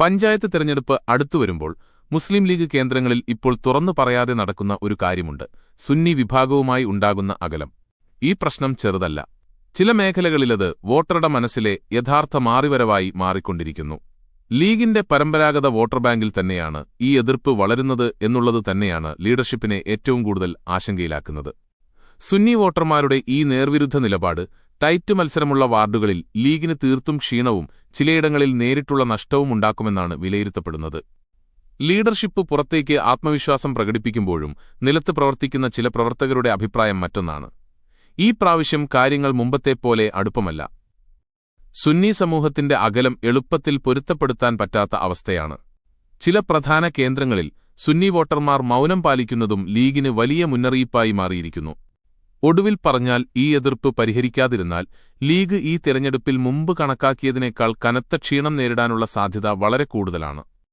പഞ്ചായത്ത് തെരഞ്ഞെടുപ്പ് അടുത്തുവരുമ്പോൾ മുസ്ലിം ലീഗ് കേന്ദ്രങ്ങളിൽ ഇപ്പോൾ തുറന്നു പറയാതെ നടക്കുന്ന ഒരു കാര്യമുണ്ട്. സുന്നി വിഭാഗവുമായി ഉണ്ടാകുന്ന അകലം. ഈ പ്രശ്നം ചെറുതല്ല. ചില മേഖലകളിലത് വോട്ടറുടെ മനസ്സിലെ യഥാർത്ഥ മാറിവരവായി മാറിക്കൊണ്ടിരിക്കുന്നു. ലീഗിന്റെ പരമ്പരാഗത വോട്ടർ ബാങ്കിൽ തന്നെയാണ് ഈ എതിർപ്പ് വളരുന്നത് എന്നുള്ളത് തന്നെയാണ് ലീഡർഷിപ്പിനെ ഏറ്റവും കൂടുതൽ ആശങ്കയിലാക്കുന്നത്. സുന്നി വോട്ടർമാരുടെ ഈ നേർവിരുദ്ധ നിലപാട് ടൈറ്റ് മത്സരമുള്ള വാർഡുകളിൽ ലീഗിന് തീർത്തും ക്ഷീണവും ചിലയിടങ്ങളിൽ നേരിട്ടുള്ള നഷ്ടവും ഉണ്ടാക്കുമെന്നാണ് വിലയിരുത്തപ്പെടുന്നത്. ലീഡർഷിപ്പ് പുറത്തേക്ക് ആത്മവിശ്വാസം പ്രകടിപ്പിക്കുമ്പോഴും നിലത്ത് പ്രവർത്തിക്കുന്ന ചില പ്രവർത്തകരുടെ അഭിപ്രായം മറ്റൊന്നാണ്. ഈ പ്രാവശ്യം കാര്യങ്ങൾ മുമ്പത്തെപ്പോലെ അടുപ്പമല്ല. സുന്നി സമൂഹത്തിന്റെ അകലം എളുപ്പത്തിൽ പൊരുത്തപ്പെടുത്താൻ പറ്റാത്ത അവസ്ഥയാണ്. ചില പ്രധാന കേന്ദ്രങ്ങളിൽ സുന്നി വോട്ടർമാർ മൗനം പാലിക്കുന്നതും ലീഗിന് വലിയ മുന്നറിയിപ്പായി മാറിയിരിക്കുന്നു. ഒടുവിൽ പറഞ്ഞാൽ ഈ എതിർപ്പ് പരിഹരിക്കാതിരുന്നാൽ ലീഗ് ഈ തിരഞ്ഞെടുപ്പിൽ മുമ്പ് കണക്കാക്കിയതിനേക്കാൾ കനത്ത ക്ഷീണം നേരിടാനുള്ള സാധ്യത വളരെ കൂടുതലാണ്